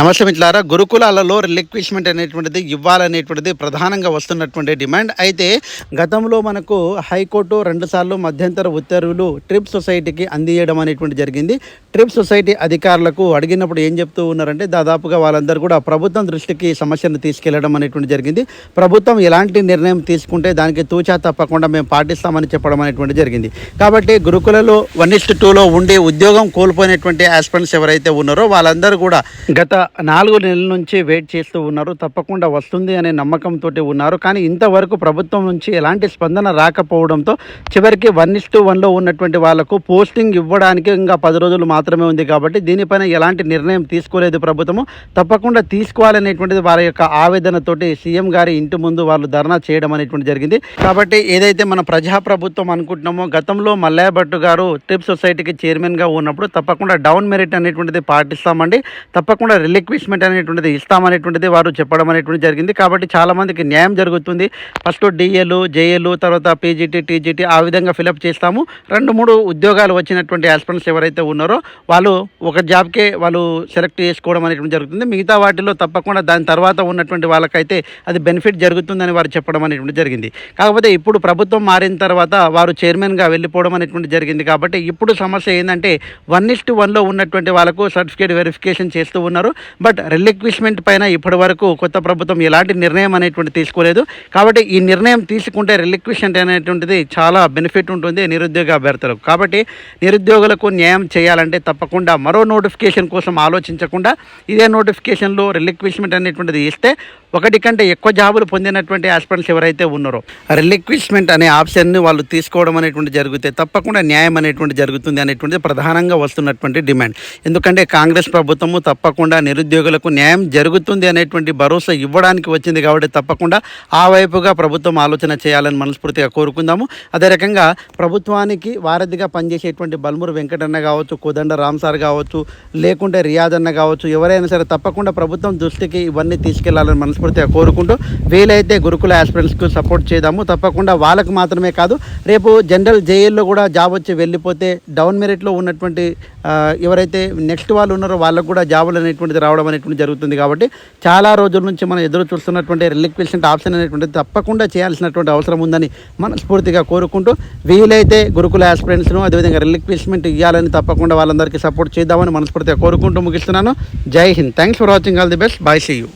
నమస్తే మిత్రులారా గురుకులాలలో రిలిక్విష్మెంట్ అనేటువంటిది ఇవ్వాలనేటువంటిది ప్రధానంగా వస్తున్నటువంటి డిమాండ్. అయితే గతంలో మనకు హైకోర్టు రెండుసార్లు మధ్యంతర ఉత్తర్వులు ట్రిప్ సొసైటీకి అందియడం అనేటువంటి జరిగింది. ట్రిప్ సొసైటీ అధికారులకు అడిగినప్పుడు ఏం చెప్తూ ఉన్నారంటే దాదాపుగా వాళ్ళందరూ కూడా ప్రభుత్వం దృష్టికి సమస్యను తీసుకెళ్ళడం అనేటువంటి జరిగింది. ప్రభుత్వం ఎలాంటి నిర్ణయం తీసుకుంటే దానికి తూచా తప్పకుండా మేము పాటిస్తామని చెప్పడం అనేటువంటి జరిగింది. కాబట్టి గురుకులలో వన్ ఇస్ట్ టూలో ఉండి ఉద్యోగం కోల్పోయినటువంటి ఆస్పెంట్స్ ఎవరైతే ఉన్నారో వాళ్ళందరూ కూడా గత నాలుగు నెలల నుంచి వెయిట్ చేస్తూ ఉన్నారు. తప్పకుండా వస్తుంది అనే నమ్మకంతో ఉన్నారు. కానీ ఇంతవరకు ప్రభుత్వం నుంచి ఎలాంటి స్పందన రాకపోవడంతో చివరికి వన్ ఇస్ టు వన్లో ఉన్నటువంటి వాళ్ళకు పోస్టింగ్ ఇవ్వడానికి ఇంకా పది రోజులు మాత్రమే ఉంది కాబట్టి దీనిపైన ఎలాంటి నిర్ణయం తీసుకోలేదు ప్రభుత్వము. తప్పకుండా తీసుకోవాలనేటువంటిది వారి యొక్క ఆవేదనతోటి సీఎం గారి ఇంటి ముందు వాళ్ళు ధర్నా చేయడం అనేటువంటి జరిగింది. కాబట్టి ఏదైతే మన ప్రజాప్రభుత్వం అనుకుంటున్నామో గతంలో మల్లయ్య భట్టు గారు ట్రిప్ సొసైటీకి చైర్మన్గా ఉన్నప్పుడు తప్పకుండా డౌన్ మెరిట్ అనేటువంటిది పాటిస్తామండి. తప్పకుండా రిలిక్విష్మెంట్ అనేటువంటిది ఇస్తామనేటువంటిది వారు చెప్పడం అనేటువంటి జరిగింది. కాబట్టి చాలామందికి న్యాయం జరుగుతుంది. ఫస్ట్ డిఏలు జేఏలు తర్వాత పీజీటీ టీజీటీ ఆ విధంగా ఫిలప్ చేస్తాము. రెండు మూడు ఉద్యోగాలు వచ్చినటువంటి ఆస్పిరెంట్స్ ఎవరైతే ఉన్నారో వాళ్ళు ఒక జాబ్కే వాళ్ళు సెలెక్ట్ చేసుకోవడం అనేటువంటి జరుగుతుంది. మిగతా వాటిలో తప్పకుండా దాని తర్వాత ఉన్నటువంటి వాళ్ళకైతే అది బెనిఫిట్ జరుగుతుందని వారు చెప్పడం అనేటువంటి జరిగింది. కాకపోతే ఇప్పుడు ప్రభుత్వం మారిన తర్వాత వారు చైర్మన్గా వెళ్ళిపోవడం అనేటువంటి జరిగింది. కాబట్టి ఇప్పుడు సమస్య ఏంటంటే వన్ ఇస్ట్ వన్లో ఉన్నటువంటి వాళ్ళకు సర్టిఫికేట్ వెరిఫికేషన్ చేస్తూ ఉన్నారు. బట్ రిలిక్విష్మెంట్ పైన ఇప్పటి వరకు కొత్త ప్రభుత్వం ఎలాంటి నిర్ణయం అనేటువంటి తీసుకోలేదు. కాబట్టి ఈ నిర్ణయం తీసుకుంటే రిలిక్విష్మెంట్ అనేటువంటిది చాలా బెనిఫిట్ ఉంటుంది నిరుద్యోగ అభ్యర్థులకు. కాబట్టి నిరుద్యోగులకు న్యాయం చేయాలంటే తప్పకుండా మరో నోటిఫికేషన్ కోసం ఆలోచించకుండా ఇదే నోటిఫికేషన్లో రిలిక్విష్మెంట్ అనేటువంటిది ఇస్తే ఒకటి కంటే ఎక్కువ జాబులు పొందినటువంటి ఆస్పిరెంట్స్ ఎవరైతే ఉన్నారో రిలిక్విష్మెంట్ అనే ఆప్షన్ని వాళ్ళు తీసుకోవడం అనేటువంటి జరిగితే తప్పకుండా న్యాయం అనేటువంటి జరుగుతుంది అనేటువంటిది ప్రధానంగా వస్తున్నటువంటి డిమాండ్. ఎందుకంటే కాంగ్రెస్ ప్రభుత్వము తప్పకుండా నిరుద్యోగులకు న్యాయం జరుగుతుంది అనేటువంటి భరోసా ఇవ్వడానికి వచ్చింది కాబట్టి తప్పకుండా ఆ వైపుగా ప్రభుత్వం ఆలోచన చేయాలని మనస్ఫూర్తిగా కోరుకుందాము. అదే రకంగా ప్రభుత్వానికి వారధిగా పనిచేసేటువంటి బల్మూరు వెంకటన్న కావచ్చు కోదండ రామ్ సార్ కావచ్చు లేకుంటే రియాజ్ అన్న కావచ్చు ఎవరైనా సరే తప్పకుండా ప్రభుత్వం దృష్టికి ఇవన్నీ తీసుకెళ్ళాలని మనస్ఫూర్తిగా కోరుకుంటూ వీలైతే గురుకుల ఆస్పిరెంట్స్కు సపోర్ట్ చేద్దాము. తప్పకుండా వాళ్ళకు మాత్రమే కాదు రేపు జనరల్ జేఏల్లో కూడా జాబ్ వచ్చి వెళ్ళిపోతే డౌన్ మెరిట్లో ఉన్నటువంటి ఎవరైతే నెక్స్ట్ వాళ్ళు ఉన్నారో వాళ్ళకు కూడా జాబులు అనేటువంటిది రావడం అనేటువంటి జరుగుతుంది కాబట్టి చాలా రోజుల నుంచి మనం ఎదురు చూస్తున్నటువంటి రిలిక్విషన్ ఆప్షన్ అనేటువంటిది తప్పకుండా చేయాల్సినటువంటి అవసరం ఉందని మనస్ఫూర్తిగా కోరుకుంటూ వీలైతే గురుకుల ఆస్పిరెంట్స్ను అదేవిధంగా రిలిక్విష్మెంట్ ఇవ్వాలని తప్పకుండా వాళ్ళందరికీ సపోర్ట్ చేద్దామని మనస్ఫూర్తిగా కోరుకుంటూ ముగిస్తున్నాను. జై Hind. Thanks for watching all the best bye see you